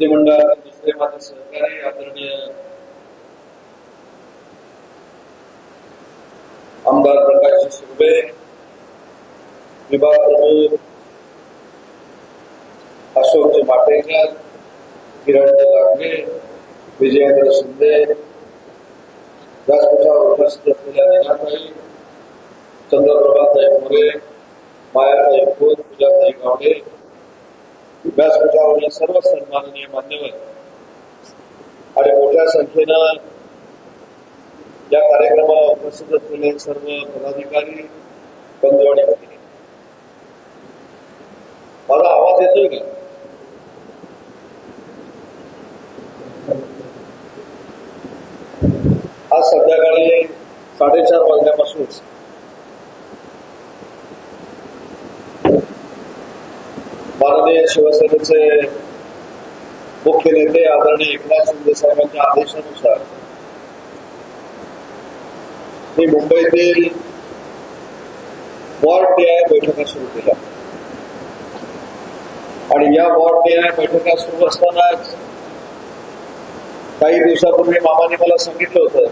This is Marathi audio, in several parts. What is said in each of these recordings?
विधिमंडळातील दुसरे माझे सहकारी आदरणीय आमदार प्रकाश सुर्वे विभाग प्रमुख अशोकजी माटेकर किरण लांडगे विजयेंद्र शिंदे व्यासपीठावर उपस्थित असलेल्या नेनाताई चंद्रप्रभाताई मोरे मायाताई खोत पूजाताई गावडे व्यासपीठावरील सर्व सन्माननीय मान्यवर आणि मोठ्या संख्येनं या कार्यक्रमाला उपस्थित असलेले सर्व पदाधिकारी बंधू आणि भगिनी. माझा आवाज येतोय का? आज संध्याकाळी साडेचार वाजल्यापासूनच माननीय शिवसेनेचे मुख्य नेते आदरणीय एकनाथ शिंदे साहेबांच्या आदेशानुसार मी मुंबईतील वॉर्ड न्याय बैठका सुरू केल्या. आणि या वॉर्ड न्याय बैठका सुरू असतानाच काही दिवसापूर्वी मामाने मला सांगितलं होतं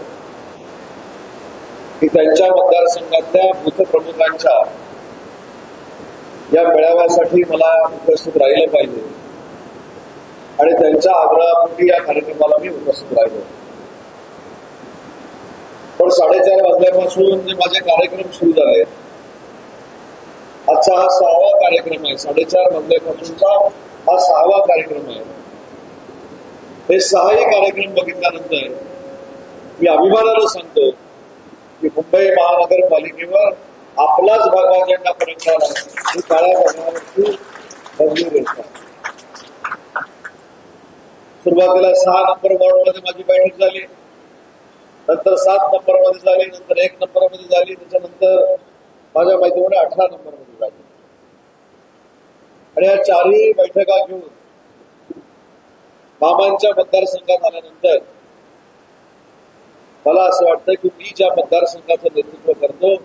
की त्यांच्या मतदारसंघातल्या बूथ प्रमुखांच्या या मेळाव्यासाठी मला उपस्थित राहिलं पाहिजे. आणि त्यांच्या आग्रहापोटी या कार्यक्रमाला मी उपस्थित राहिलो. पण साडेचार वाजल्यापासून जे माझे कार्यक्रम सुरू झाले आजचा हा सहावा कार्यक्रम आहे. साडेचार वाजल्यापासूनचा हा सहावा कार्यक्रम आहे. हे सहाही कार्यक्रम बघितल्यानंतर मी अभिमानानं सांगतो की मुंबई महानगरपालिकेवर आपलाच भगवा झेंडा फडकणारा ही काळ्या गोष्ट सुरुवातीला सहा नंबर वॉर्डमध्ये माझी बैठक झाली. नंतर सात नंबरमध्ये झाली नंतर एक नंबरमध्ये झाली त्याच्यानंतर माझ्या माहितीमध्ये अठरा नंबरमध्ये झाली. आणि या चारही बैठका घेऊन मामांच्या मतदारसंघात आल्यानंतर मला असं वाटतं की मी ज्या मतदारसंघाचं नेतृत्व करतो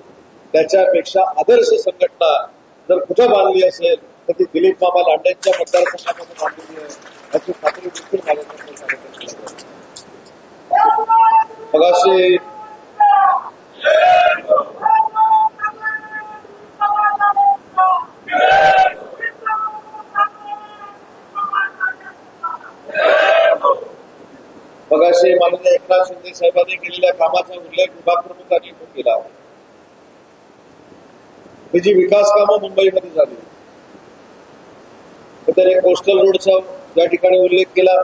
त्याच्यापेक्षा आदर्श संघटना जर कुठं बांधली असेल तर ती दिलीप बाबा लांडेंच्या मतदारसंघामध्ये बांधलेली आहे. याची खात्री देखील मगाशी मगाशी माननीय एकनाथ शिंदे साहेबांनी केलेल्या कामाचा उल्लेख विभाग प्रमुखांनी केला ही त्याची विकास कामं मुंबईमध्ये झाली. तर एक कोस्टल रोडचा या ठिकाणी उल्लेख केला.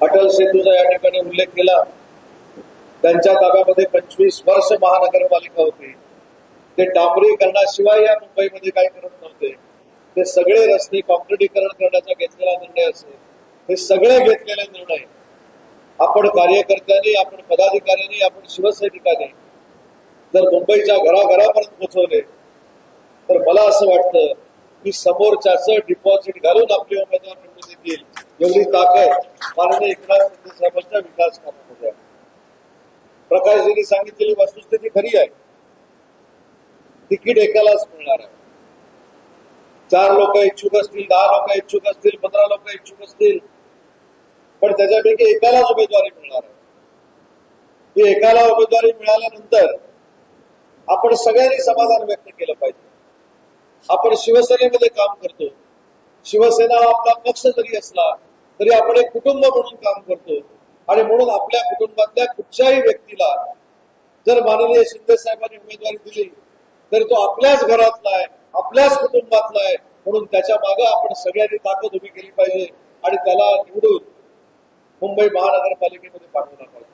अटल सेतूचा या ठिकाणी उल्लेख केला. त्यांच्या ताब्यामध्ये पंचवीस वर्ष महानगरपालिका होती. ते डांबरीकरणाशिवाय या मुंबईमध्ये काही करत नव्हते. ते सगळे रस्ते कॉन्क्रिटीकरण करण्याचा घेतलेला निर्णय असेल. हे सगळे घेतलेले निर्णय. आपण कार्यकर्त्यांनी आपण पदाधिकाऱ्यांनी आपण शिवसैनिकांनी जर मुंबईच्या घराघरापर्यंत पोहोचवले तर मला असं वाटतं की समोरच्याचं डिपॉझिट घालून आपले उमेदवार निवडून एवढी माननीय एकनाथ शिंदे साहेबांच्या विकास कामामध्ये सांगितलेली वस्तुस्थिती खरी आहे. तिकीट एकालाच मिळणार आहे. चार लोक इच्छुक असतील, दहा लोक इच्छुक असतील, पंधरा लोक इच्छुक असतील, पण त्याच्यापैकी एकालाच उमेदवारी मिळणार आहे. एकाला उमेदवारी मिळाल्यानंतर आपण सगळ्यांनी समाधान व्यक्त केलं पाहिजे. आपण शिवसेनेमध्ये काम करतो. शिवसेना आपला पक्ष जरी असला तरी आपण एक कुटुंब म्हणून काम करतो. आणि म्हणून आपल्या कुटुंबातल्या कुठच्याही व्यक्तीला जर माननीय शिंदे साहेबांनी उमेदवारी दिली तरी तो आपल्याच घरातला आहे आपल्याच कुटुंबातला आहे म्हणून त्याच्यामागे आपण सगळ्यांनी ताकद उभी केली पाहिजे आणि त्याला निवडून मुंबई महानगरपालिकेमध्ये पाठवला पाहिजे.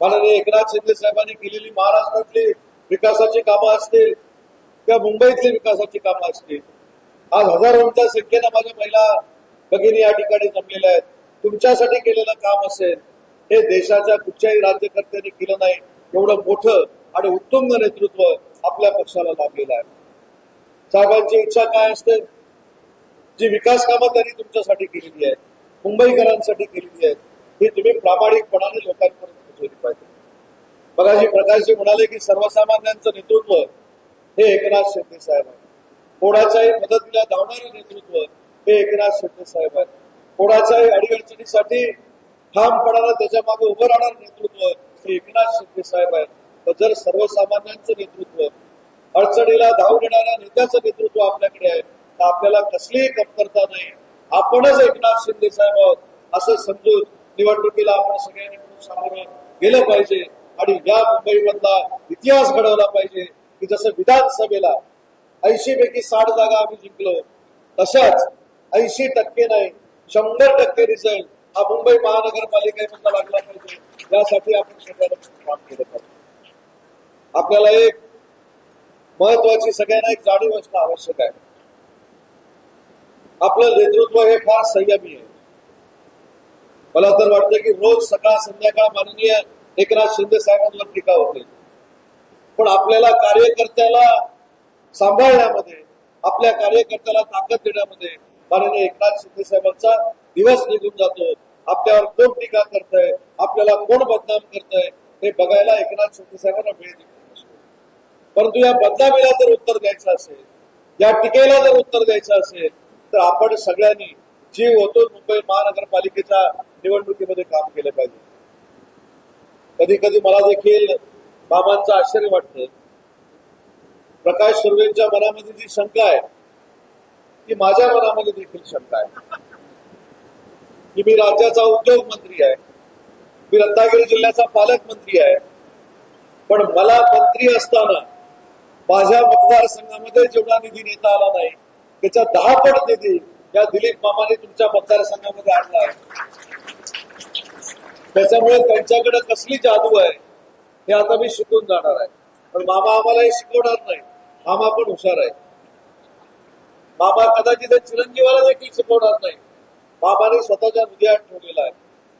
माननीय एकनाथ शिंदे साहेबांनी केलेली महाराष्ट्रातली विकासाची कामं असतील किंवा मुंबईतली विकासाची कामं असतील. आज हजारोंच्या संख्येनं माझ्या महिला भगिनी या ठिकाणी जमलेल्या आहेत. तुमच्यासाठी केलेलं काम असेल हे देशाच्या कुठच्याही राज्यकर्त्यांनी केलं नाही. एवढं मोठं आणि उत्तुंग नेतृत्व आपल्या पक्षाला लाभलेलं आहे. साहेबांची इच्छा काय असते? जी विकास कामं त्यांनी तुमच्यासाठी केलेली आहेत मुंबईकरांसाठी केलेली आहेत ही तुम्ही प्रामाणिकपणाने लोकांपर्यंत पोहोचवली पाहिजे. बघाजी प्रकाशजी म्हणाले की सर्वसामान्यांचं नेतृत्व हे एकनाथ शिंदे साहेब आहेत. कोणाच्याही मदतीला धावणारे नेतृत्व हे एकनाथ शिंदे साहेब आहेत. कोणाच्याही अडीअडचणीसाठी ठामपणानं त्याच्यामागे उभं राहणार नेतृत्व हे एकनाथ शिंदे साहेब आहेत. जर सर्वसामान्यांचं नेतृत्व अडचणीला धाव घेणाऱ्या नेत्याचं नेतृत्व आपल्याकडे आहे तर आपल्याला कसलीही कमतरता नाही. आपणच एकनाथ शिंदे साहेब आहोत असं समजून निवडणुकीला आपण सगळ्यांनी मिळून सामोरं गेलं पाहिजे आणि या मुंबईमधला इतिहास घडवला पाहिजे. की जसं विधानसभेला ऐंशी पैकी साठ जागा आम्ही जिंकलो तशाच ऐंशी टक्के नाही शंभर टक्के रिझल्ट हा मुंबई महानगरपालिकेमधला लागला पाहिजे. यासाठी आपण सगळ्यांना काम केलं पाहिजे. आपल्याला एक महत्वाची सगळ्यांना एक जाणीव असणं आवश्यक आहे. आपलं नेतृत्व हे फार संयमी आहे. मला तर वाटतं की रोज सकाळ संध्याकाळ माननीय एकनाथ शिंदे साहेबांवर टीका होते. पण आपल्याला कार्यकर्त्याला सांभाळण्यामध्ये आपल्या कार्यकर्त्याला ताकद देण्यामध्ये माननीय एकनाथ शिंदे साहेबांचा दिवस निघून जातो. आपल्यावर कोण टीका करतय आपल्याला कोण बदनाम करतय हे बघायला एकनाथ शिंदे साहेबांना वेळ दिला परंतु या बदनामीला जर उत्तर द्यायचं असेल या टीकेला जर उत्तर द्यायचं असेल तर आपण सगळ्यांनी जीव होतो मुंबई महानगरपालिकेच्या निवडणुकीमध्ये काम केलं पाहिजे. कधी कधी मला देखील बाबांचं आश्चर्य वाटतं. प्रकाश सुर्वेंच्या मनामध्ये जी शंका आहे ती माझ्या मनामध्ये देखील शंका आहे. की मी राज्याचा उद्योग मंत्री आहे मी रत्नागिरी जिल्ह्याचा पालकमंत्री आहे पण मला मंत्री असताना माझ्या मतदारसंघामध्ये जेवढा निधी नेता आला नाही त्याच्या दहा पट निधी या दिलीप मामाने तुमच्या मतदारसंघामध्ये आणला आहे. त्याच्यामुळे त्यांच्याकडे कसली जादू आहे? हे आता मी शिकून जाणार आहे. पण मामा आम्हाला हे शिकवणार नाही. मामा पण हुशार आहे. मामा कदाचित चिरंजीवाला देखील शिकवणार नाही. मामाने स्वतःच्या हृदयात ठेवलेला आहे.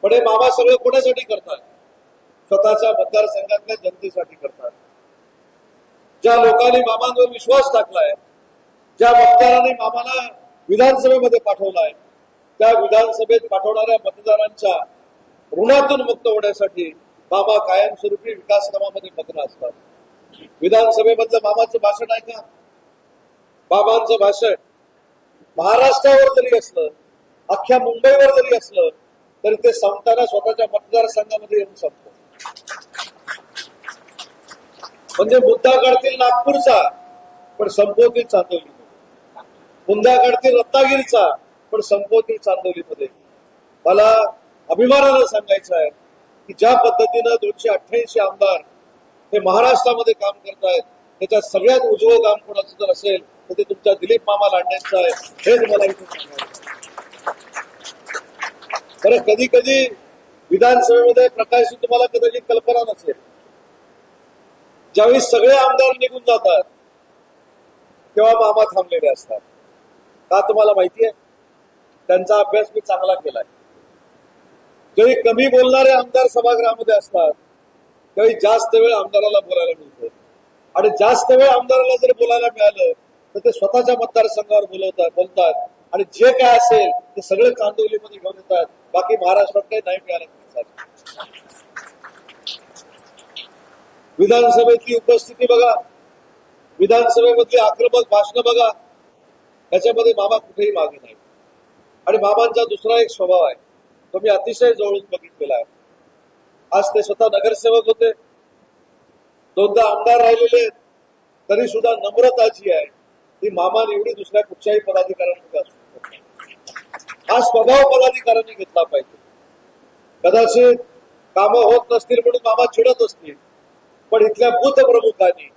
पण हे मामा सगळं कोणासाठी करतात? स्वतःच्या मतदारसंघातल्या जनतेसाठी करतात. ज्या लोकांनी मामांवर विश्वास टाकलाय ज्या मतदारांनी मामाला विधानसभेमध्ये पाठवलाय त्या विधानसभेत पाठवणाऱ्या मतदारांच्या ऋणातून मुक्त होण्यासाठी मामा कायमस्वरूपी विकास कामामध्ये मग्न असतात. विधानसभेमधलं मामाचं भाषण आहे का? बाबांचं भाषण महाराष्ट्रावर जरी असलं अख्ख्या मुंबईवर जरी असलं तरी ते संपताना स्वतःच्या मतदारसंघामध्ये येऊन संपतो म्हणजे मुद्दा काढतील नागपूरचा पण संपवतील चांदोलीमध्ये. मुद्दा काढतील रत्नागिरीचा पण संपवतील चांदोलीमध्ये. मला अभिमानानं सांगायचं आहे की ज्या पद्धतीनं दोनशे अठ्ठ्याऐंशी आमदार हे महाराष्ट्रामध्ये काम करतायत त्याच्यात सगळ्यात उजवं काम कोणाचं जर असेल तर ते तुमच्या दिलीप मामा लांड्यांचं आहे. हेच तुम्हाला इथे सांगायचं बरं कधी कधी विधानसभेमध्ये प्रकाश तुम्हाला कदाचित कल्पना नसेल. ज्यावेळी सगळे आमदार निघून जातात तेव्हा मामा थांबलेले असतात. का तुम्हाला माहिती आहे? त्यांचा अभ्यास मी चांगला केलाय. काही कमी बोलणारे आमदार सभागृहामध्ये असतात. काही जास्त वेळ आमदाराला बोलायला मिळतो. आणि जास्त वेळ आमदाराला जर बोलायला मिळालं तर ते स्वतःच्या मतदारसंघावर बोलवतात बोलतात. आणि जे काय असेल ते सगळे चांदोलीमध्ये घेऊन येतात. बाकी महाराष्ट्रात काही नाही मिळालं विधानसभेतली उपस्थिती बघा. विधानसभेमधली आक्रमक भाषणं बघा. त्याच्यामध्ये मामा कुठेही मागे नाही आणि मामांचा दुसरा एक स्वभाव आहे. तो मी अतिशय जवळून बघितलेला आहे. आज ते स्वतः नगरसेवक होते. दोनदा आमदार राहिलेले आहेत. तरी सुद्धा नम्रता जी आहे ती मामा एवढी दुसऱ्या कुठच्याही पदाधिकाऱ्यांमध्ये असू हा स्वभाव पदाधिकाऱ्यांनी घेतला पाहिजे. कदाचित कामं होत नसतील म्हणून मामा चिडत असतील पण इथल्या बूथ प्रमुखांनी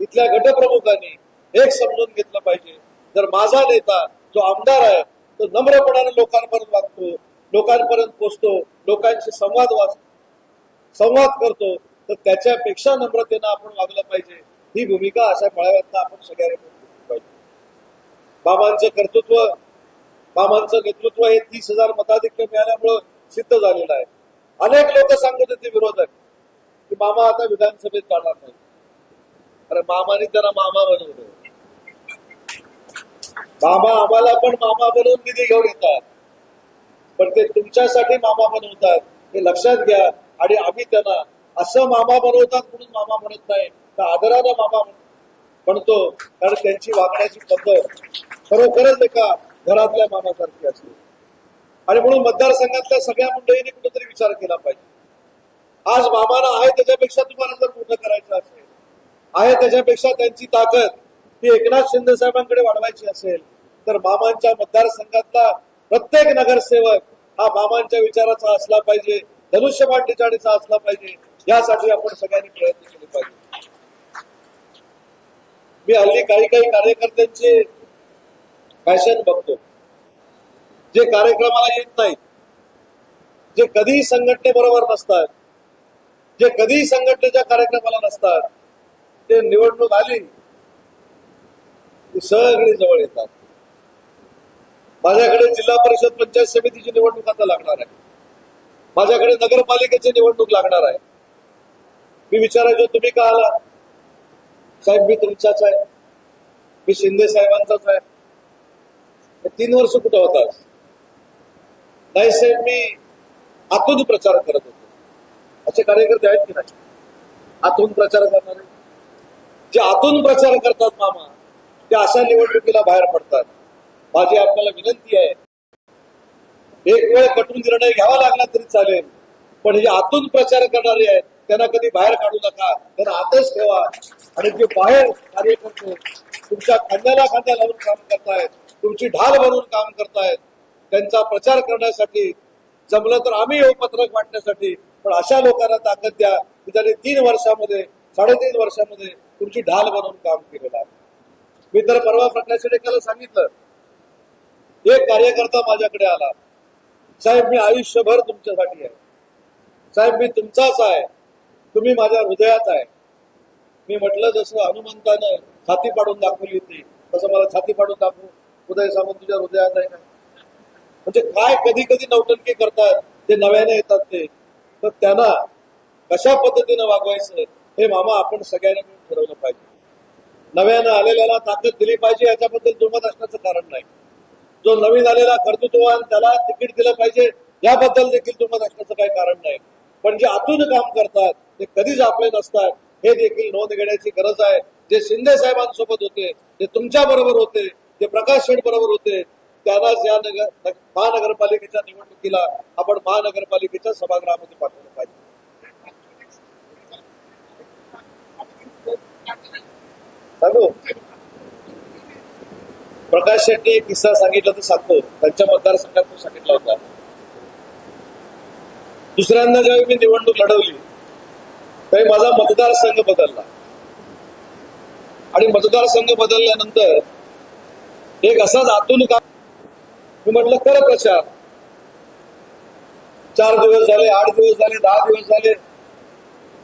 इथल्या गटप्रमुखांनी एक समजून घेतलं पाहिजे. जर माझा नेता जो आमदार आहे तो नम्रपणाने लोकांपर्यंत वागतो लोकांपर्यंत पोचतो लोकांशी संवाद वाचतो संवाद करतो तर त्याच्यापेक्षा नम्रतेनं आपण वागलं पाहिजे. ही भूमिका अशा मेळाव्यातनं आपण सगळ्यांनी पाहिजे. बाबांचं कर्तृत्व बाबांचं नेतृत्व हे तीस हजार मताधिक्य मिळाल्यामुळं सिद्ध झालेलं आहे. अनेक लोक सांगत होते विरोधक की मामा आता विधानसभेत जाणार नाही. अरे मामाने त्यांना मामा बनवलं. मामा आम्हाला पण मामा बनवून निधी घेऊन येतात. पण ते तुमच्यासाठी मामा बनवतात. हे लक्षात घ्या आणि आम्ही त्यांना असं मामा बनवतात म्हणून मामा म्हणत नाही तर आदरानं मामा म्हणतो कारण त्यांची वागण्याची पद्धत खरोखरच एका घरातल्या मामासारखी असते. आणि म्हणून मतदारसंघातल्या सगळ्या मंडळींनी कुठेतरी विचार केला पाहिजे. आज मामाना आहे त्याच्यापेक्षा तुम्हाला जर मोठं करायचं असेल आहे त्याच्यापेक्षा त्यांची ताकद ही एकनाथ शिंदे साहेबांकडे वाढवायची असेल तर मामांच्या मतदारसंघातला प्रत्येक नगरसेवक हा मामांच्या विचाराचा असला पाहिजे धनुष्यबाण ठिकाणीचा असला पाहिजे यासाठी आपण सगळ्यांनी प्रयत्न केले पाहिजे. मी हल्ली काही काही कार्यकर्त्यांचे फॅशन बघतो. जे कार्यक्रमाला येत नाहीत जे कधीही संघटनेबरोबर नसतात जे कधीही संघटनेच्या कार्यक्रमाला नसतात ते निवडणूक आली सगळे जवळ येतात. माझ्याकडे जिल्हा परिषद पंचायत समितीची निवडणूक आता लागणार आहे. माझ्याकडे नगरपालिकेची निवडणूक लागणार आहे. मी विचारायचो तुम्ही का आला? साहेब मी तुमचाच आहे. मी शिंदे साहेबांचाच आहे. तीन वर्ष कुठं होतास नाही साहेब मी आतून प्रचार करत होतो. असे कार्यकर्ते आहेत की नाही? आतून प्रचार करणारे. जे आतून प्रचार करतात मामा ते अशा निवडणुकीला बाहेर पडतात. माझी आपल्याला विनंती आहे. एक वेळ कटून निर्णय घ्यावा लागला तरी चालेल. पण हे आतून प्रचार करणारे आहेत त्यांना कधी बाहेर काढू नका. त्यांना आतच ठेवा. आणि जे बाहेर कार्यकर्ते तुमच्या खांद्याला खांद्या लावून काम करतायत तुमची ढाल बनवून काम करतायत त्यांचा प्रचार करण्यासाठी जमलं तर आम्ही येऊ पत्रक वाटण्यासाठी पण अशा लोकांना ताकद द्या की त्यांनी तीन वर्षामध्ये साडेतीन वर्षामध्ये तुमची ढाल बनवून काम केलेलं आहे. मी तर परवा प्रकाश शेडेकरला सांगितलं एक कार्यकर्ता माझ्याकडे आला. साहेब मी आयुष्यभर तुमच्यासाठी आहे. साहेब मी तुमचाच आहे. तुम्ही माझ्या हृदयात आहे. मी म्हटलं जसं हनुमंतानं छाती पाडून दाखवली होती तसं मला छाती पाडून दाखवू. उदय सामंत तुझ्या हृदयात आहे का म्हणजे काय कधी कधी नौटंकी करतात ते नव्याने येतात ते. तर त्यांना कशा पद्धतीनं वागवायचं हे मामा आपण सगळ्यांनी मिळून ठरवलं पाहिजे. नव्यानं आलेल्याला ताकद दिली पाहिजे याच्याबद्दल दुमत असण्याचं कारण नाही. जो नवीन आलेला कर्तृत्ववान त्याला तिकीट दिलं पाहिजे याबद्दल देखील तुम्हाला असण्याचं काही कारण नाही. पण जे आतून काम करतात ते कधीच आपले नसतात हे देखील नोंद घेण्याची गरज आहे. जे शिंदे साहेबांसोबत होते जे तुमच्या बरोबर होते जे प्रकाश शेठ बरोबर होते त्यांनाच या नगर महानगरपालिकेच्या निवडणुकीला आपण महानगरपालिकेच्या सभागृहामध्ये पाठवलं पाहिजे. सांगू? प्रकाश शेट्टी एक किस्सा सांगितला तर सांगतो. त्यांच्या मतदारसंघात तो सांगितला होता. दुसऱ्यांदा ज्यावेळी मी निवडणूक लढवली त्यावेळी माझा मतदारसंघ बदलला. आणि मतदारसंघ बदलल्यानंतर एक असाच आतून काम मी म्हटलं कर प्रचार. चार दिवस झाले आठ दिवस झाले दहा दिवस झाले.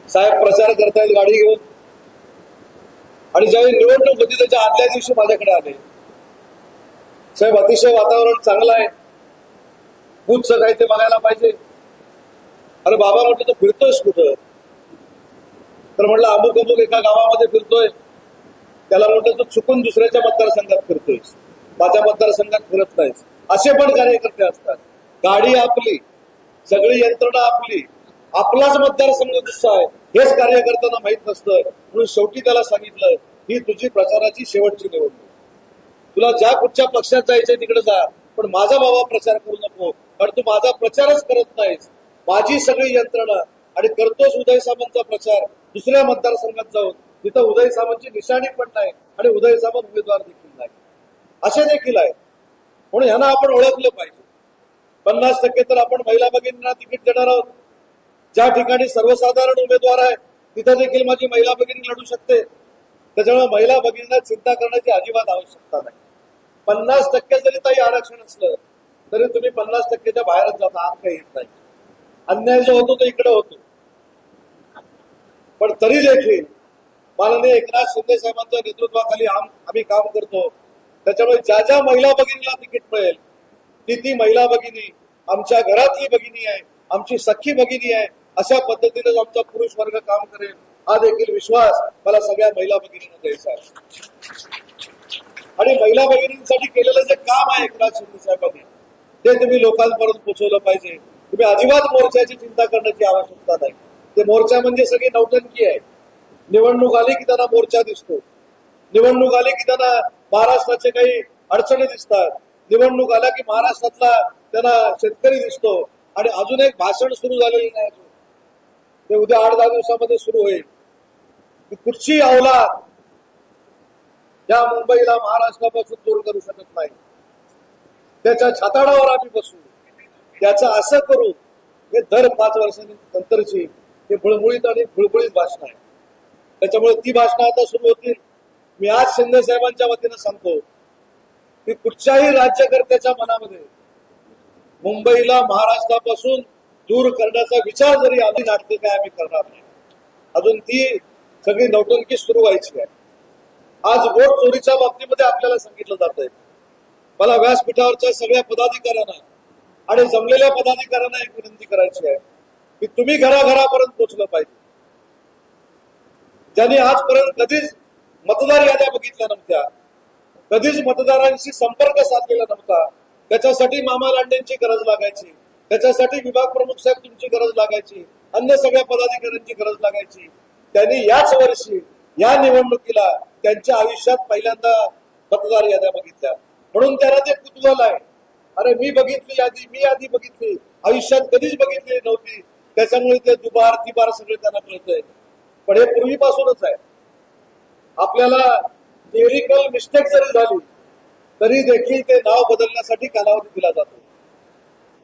साहेब प्रचार करतायत गाडी घेऊन. आणि ज्यावेळी निवडणूक होती त्याच्या आदल्या दिवशी माझ्याकडे आले. साहेब अतिशय वातावरण चांगलं आहे. बूथचं काही ते बघायला पाहिजे. अरे बाबा म्हटलं तू फिरतोयस कुठं? तर म्हटलं अमुक अमुक एका गावामध्ये फिरतोय. त्याला म्हटलं तू चुकून दुसऱ्याच्या मतदारसंघात फिरतोयस. माझ्या मतदारसंघात फिरत नाहीस. असे पण कार्यकर्ते असतात. गाडी आपली सगळी यंत्रणा आपली. आपलाच मतदारसंघ दुसरा आहे. हेच कार्यकर्त्यांना माहीत नसतं. म्हणून शेवटी त्याला सांगितलं ही तुझी प्रचाराची शेवटची निवडणूक. तुला ज्या कुठच्या पक्षात जायचंय तिकडे जा. पण माझा बाबा प्रचार करू नको. कारण तू माझा प्रचारच करत नाहीस. माझी सगळी यंत्रणा. आणि करतोस उदय सामंतचा प्रचार दुसऱ्या मतदारसंघात जाऊन. तिथं उदय सामंतची निशाणी पण नाही आणि उदय सामंत उमेदवार देखील नाही. असे देखील आहेत म्हणून ह्यांना आपण ओळखलं पाहिजे. पन्नास टक्के तर आपण महिला भगिनींना तिकीट देणार आहोत. ज्या ठिकाणी सर्वसाधारण उमेदवार आहे तिथं देखील माझी महिला भगिनी लढू शकते. त्याच्यामुळे महिला भगिनींना चिंता करण्याची अजिबात आवश्यकता नाही. पन्नास टक्के जरी काही आरक्षण असलं तरी तुम्ही पन्नास टक्केच्या बाहेरच जाता आत काही येत नाही. अन्याय जो होतो तो इकडे होतो. पण तरी देखील माननीय एकनाथ शिंदे साहेबांच्या नेतृत्वाखाली आम्ही काम करतो. त्याच्यामुळे ज्या ज्या महिला भगिनीला तिकीट मिळेल ती ती महिला भगिनी आमच्या घरातली भगिनी आहे आमची सख्खी भगिनी आहे अशा पद्धतीनेच आमचा पुरुष वर्ग काम करेल. हा देखील विश्वास मला सगळ्या महिला भगिनीनं द्यायचा आहे. आणि महिला भगिनींसाठी केलेलं जे काम आहे एकनाथ शिंदे साहेबांनी ते तुम्ही लोकांपर्यंत पोहोचवलं पाहिजे. तुम्ही अजिबात मोर्चाची चिंता करण्याची आवश्यकता नाही. ते मोर्चा म्हणजे सगळी नौटंकी आहे. निवडणूक आली की त्यांना मोर्चा दिसतो. निवडणूक आली की त्यांना महाराष्ट्राचे काही अडचणी दिसतात. निवडणूक आल्या की महाराष्ट्रातला त्यांना शेतकरी दिसतो. आणि अजून एक भाषण सुरू झालेलं नाही अजून. ते उद्या आठ दहा दिवसामध्ये सुरू होईल. कुठची अवलाद या मुंबईला महाराष्ट्रापासून दूर करू शकत नाही. त्याच्या छाताडावर आम्ही बसू. त्याचं असं करू हे दर पाच वर्षांनंतरची हे बुळबुळीत आणि बुळबुळीत भाषण आहे. त्याच्यामुळे ती भाषणं आता सुरू होतील. मी आज शिंदे साहेबांच्या वतीनं सांगतो की कुठच्याही राज्यकर्त्याच्या मनामध्ये मुंबईला महाराष्ट्रापासून दूर करण्याचा विचार जरी आधी नाटकं काय आम्ही करणार नाही अजून ती सगळी नौटंकी सुरू व्हायची आहे. आज वोट चोरीच्या बाबतीमध्ये आपल्याला सांगितलं जात आहे. मला व्यासपीठावरच्या सगळ्या पदाधिकाऱ्यांना आणि जमलेल्या पदाधिकाऱ्यांना एक विनंती करायची आहे की तुम्ही घराघरापर्यंत पोचलं पाहिजे. ज्यांनी आजपर्यंत कधीच मतदार याद्या बघितल्या नव्हत्या कधीच मतदारांशी संपर्क साधलेला नव्हता त्याच्यासाठी मामा लांडेंची गरज लागायची त्याच्यासाठी विभाग प्रमुख साहेब तुमची गरज लागायची अन्य सगळ्या पदाधिकाऱ्यांची गरज लागायची. त्यांनी याच वर्षी या निवडणुकीला त्यांच्या आयुष्यात पहिल्यांदा मतदार याद्या बघितल्या. म्हणून त्यांना ते कुतूहल आहे. अरे मी बघितली आधी मी आधी बघितली. आयुष्यात कधीच बघितली नव्हती. त्याच्यामुळे ते दुबार तिबार सगळे त्यांना कळतंय. पण हे पूर्वीपासूनच आहे. आपल्याला टेक्निकल मिस्टेक जरी झाली तरी देखील ते नाव बदलण्यासाठी कालावधी दिला जातो.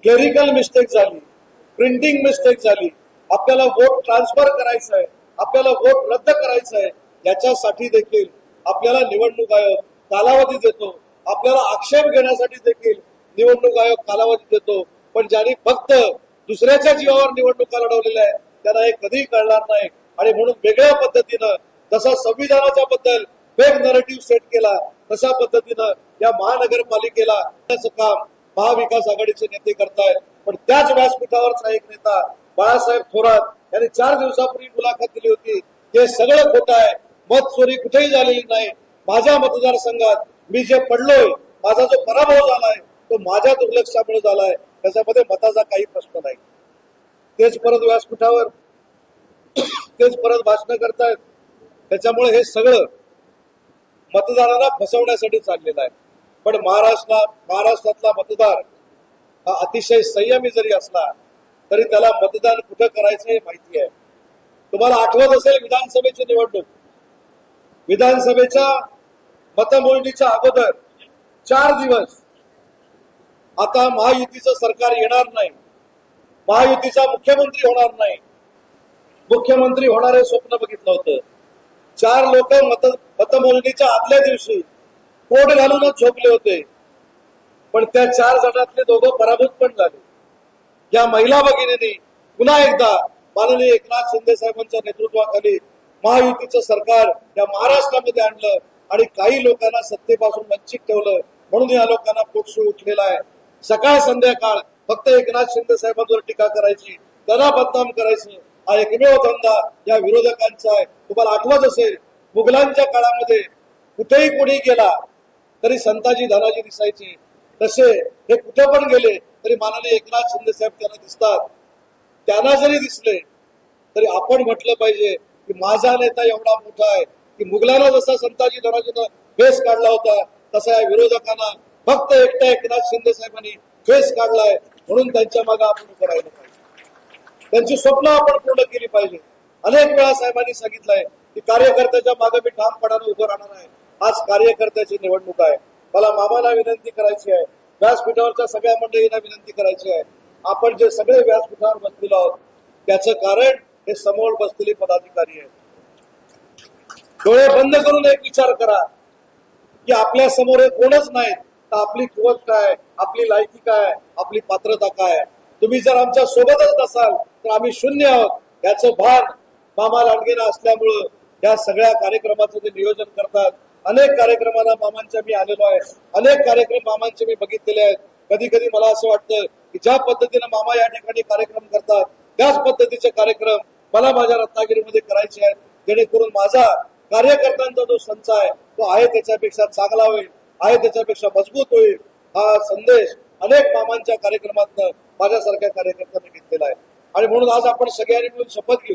क्लेरिकल मिस्टेक झाली प्रिंटिंग मिस्टेक झाली. आपल्याला वोट ट्रान्सफर करायचं आहे. आपल्याला वोट रद्द करायचं आहे याच्यासाठी देखील आपल्याला निवडणूक आयोग कालावधी देतो. आपल्याला आक्षेप घेण्यासाठी देखील निवडणूक आयोग कालावधी देतो. पण ज्यांनी फक्त दुसऱ्याच्या जीवावर निवडणुका लढवलेल्या आहेत त्यांना हे कधीही कळणार नाही. आणि म्हणून वेगळ्या पद्धतीनं जसा संविधानाच्या बद्दल फेक नरेटिव्ह सेट केला तशा पद्धतीनं या महानगरपालिकेला काम महाविकास आघाडीचे नेते करतायत. पण त्याच व्यासपीठावरचा एक नेता बाळासाहेब थोरात यांनी चार दिवसापूर्वी मुलाखत दिली होती. हे सगळं खोटं आहे. मत चोरी कुठेही झालेली नाही. माझ्या मतदारसंघात मी जे पडलोय माझा जो पराभव झालाय तो माझ्या दुर्लक्षामुळे झालाय. त्याच्यामध्ये मताचा काही प्रश्न नाही. तेच परत व्यासपीठावर तेच परत भाषण करतायत. त्याच्यामुळे हे सगळं मतदारांना फसवण्यासाठी चाललेलं आहे. पण महाराष्ट्रात महाराष्ट्रातला मतदार हा अतिशय संयमी जरी असला तरी त्याला मतदान कुठं करायचं हे माहिती आहे. तुम्हाला आठवत असेल विधानसभेची निवडणूक? विधानसभेच्या मतमोजणीच्या अगोदर चार दिवस आता महायुतीचं सरकार येणार नाही. महायुतीचा मुख्यमंत्री होणार नाही. मुख्यमंत्री होणारे स्वप्न बघितलं होतं. चार लोक मत मतमोजणीच्या आदल्या दिवशी पोट घालूनच झोपले होते. पण त्या चार जणातले दोघं पराभूत पण झाले. या महिला भगिनींनी पुन्हा एकदा माननीय एकनाथ शिंदे साहेबांच्या नेतृत्वाखाली महायुतीचं सरकार या महाराष्ट्रामध्ये आणलं आणि काही लोकांना सत्तेपासून वंचित ठेवलं म्हणून या लोकांना पोटसूळ उठलेला आहे. सकाळ संध्याकाळ फक्त एकनाथ शिंदे साहेबांवर टीका करायची त्यांना बदनाम करायचं हा एकमेव धंदा या विरोधकांचा आहे. तुम्हाला आठवत असेल मुघलांच्या काळामध्ये कुठेही कोणी गेला तरी संताजी धनाजी दिसायचे. तसे हे कुठे पण गेले तरी माननीय एकनाथ शिंदे साहेब त्यांना दिसतात. त्यांना जरी दिसले तरी आपण म्हटलं पाहिजे की माझा नेता एवढा मोठा आहे की मुघलांना जसा संताजी धनाजीनं फेस काढला होता तसा या विरोधकांना फक्त एकट्या एकनाथ शिंदे साहेबांनी फेस काढलाय म्हणून त्यांच्या मागे आपण उभं राहिलं पाहिजे. त्यांची स्वप्न आपण पूर्ण केली पाहिजे. अनेक वेळा साहेबांनी सांगितलंय की कार्यकर्त्याच्या मागे मी ठामपणाने उभं राहणार आहे. आज कार्यकर्त्याची निवडणूक आहे. मला मामाला विनंती करायची आहे. व्यासपीठावरच्या सगळ्या मंडळींना विनंती करायची आहे. आपण जे सगळे व्यासपीठावर बसलेलो आहोत त्याचं कारण हे समोर बसलेले पदाधिकारी आहेत. डोळे बंद करून एक विचार करा की आपल्यासमोर हे कोणच नाही तर आपली कुवत काय आपली लायकी काय आपली पात्रता काय? तुम्ही जर आमच्या सोबतच नसाल तर आम्ही शून्य आहोत. याचं भान मामा लांडगेला असल्यामुळं या सगळ्या कार्यक्रमाचं ते नियोजन करतात अनेक कार्यक्रमाला मामांच्या मी आलेलो आहे. अनेक कार्यक्रम मामांचे मी बघितलेले आहेत. कधी कधी मला असं वाटतं की ज्या पद्धतीने मामा या ठिकाणी कार्यक्रम करतात त्याच पद्धतीचे कार्यक्रम मला माझ्या रत्नागिरीमध्ये करायचे आहेत. जेणेकरून माझा कार्यकर्त्यांचा जो संच आहे तो आहे त्याच्यापेक्षा चांगला होईल आहे त्याच्यापेक्षा मजबूत होईल हा संदेश अनेक मामांच्या कार्यक्रमातनं माझ्यासारख्या कार्यकर्त्यांनी घेतलेला आहे. आणि म्हणून आज आपण सगळ्यांनी मिळून शपथ घेऊ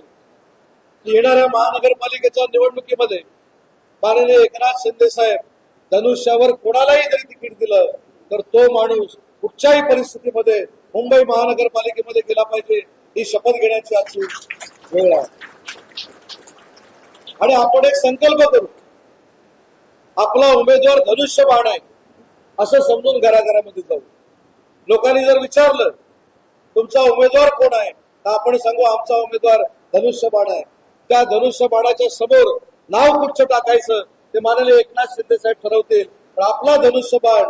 की येणाऱ्या महानगरपालिकेच्या निवडणुकीमध्ये माननीय एकनाथ शिंदे साहेब धनुष्यावर कोणालाही जरी तिकीट दिलं तर तो माणूस कुठच्याही परिस्थितीमध्ये मुंबई महानगरपालिकेमध्ये गेला पाहिजे ही शपथ घेण्याची आजची वेळ आहे. आणि आपण एक संकल्प करू आपला उमेदवार धनुष्य बाण आहे असं समजून घराघरामध्ये जाऊ. लोकांनी जर विचारलं तुमचा उमेदवार कोण आहे तर आपण सांगू आमचा उमेदवार धनुष्य बाण आहे. त्या धनुष्य बाणाच्या समोर नाव कुठचं टाकायचं. ते माननीय एकनाथ शिंदे साहेब ठरवतील. पण आपला धनुष्यबाण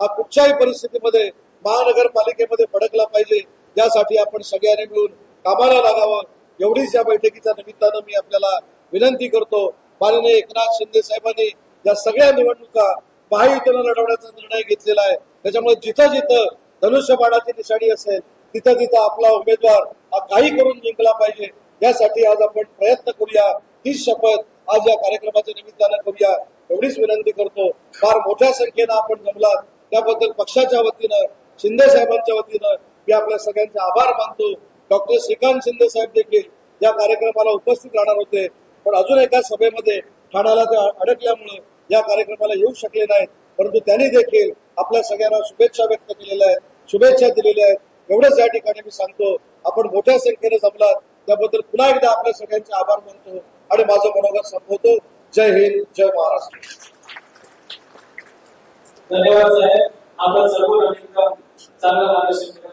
हा कुठच्याही परिस्थितीमध्ये महानगरपालिकेमध्ये फडकला पाहिजे. यासाठी आपण सगळ्यांनी मिळून कामाला लागावं. एवढीच या बैठकीच्या निमित्तानं मी आपल्याला विनंती करतो. माननीय एकनाथ शिंदे साहेबांनी या सगळ्या निवडणुका महायुतीनं लढवण्याचा निर्णय घेतलेला आहे. त्याच्यामुळे जिथं जिथं धनुष्यबाणाची निशाणी असेल तिथं तिथं आपला उमेदवार हा काही करून जिंकला पाहिजे. यासाठी आज आपण प्रयत्न करूया. ही शपथ आज या कार्यक्रमाच्या निमित्तानं करूया. एवढीच विनंती करतो. फार मोठ्या संख्येनं आपण जमलात. त्याबद्दल पक्षाच्या वतीनं शिंदे साहेबांच्या वतीनं मी आपल्या सगळ्यांचे आभार मानतो. डॉक्टर श्रीकांत शिंदे साहेब देखील या कार्यक्रमाला उपस्थित राहणार होते. पण अजून एका सभेमध्ये ठाण्याला ते अडकल्यामुळे या कार्यक्रमाला येऊ शकले नाहीत. परंतु त्यांनी देखील आपल्या सगळ्यांना शुभेच्छा व्यक्त केलेल्या आहेत. शुभेच्छा दिलेल्या आहेत. एवढंच या ठिकाणी मी सांगतो. आपण मोठ्या संख्येने जमलात. त्याबद्दल पुन्हा एकदा आपल्या सगळ्यांचे आभार मानतो. आणि माझं मनोगत संपवतो. जय हिंद जय महाराष्ट्र. धन्यवाद साहेब. आपण सर्व चांगलं मार्गदर्शन केलं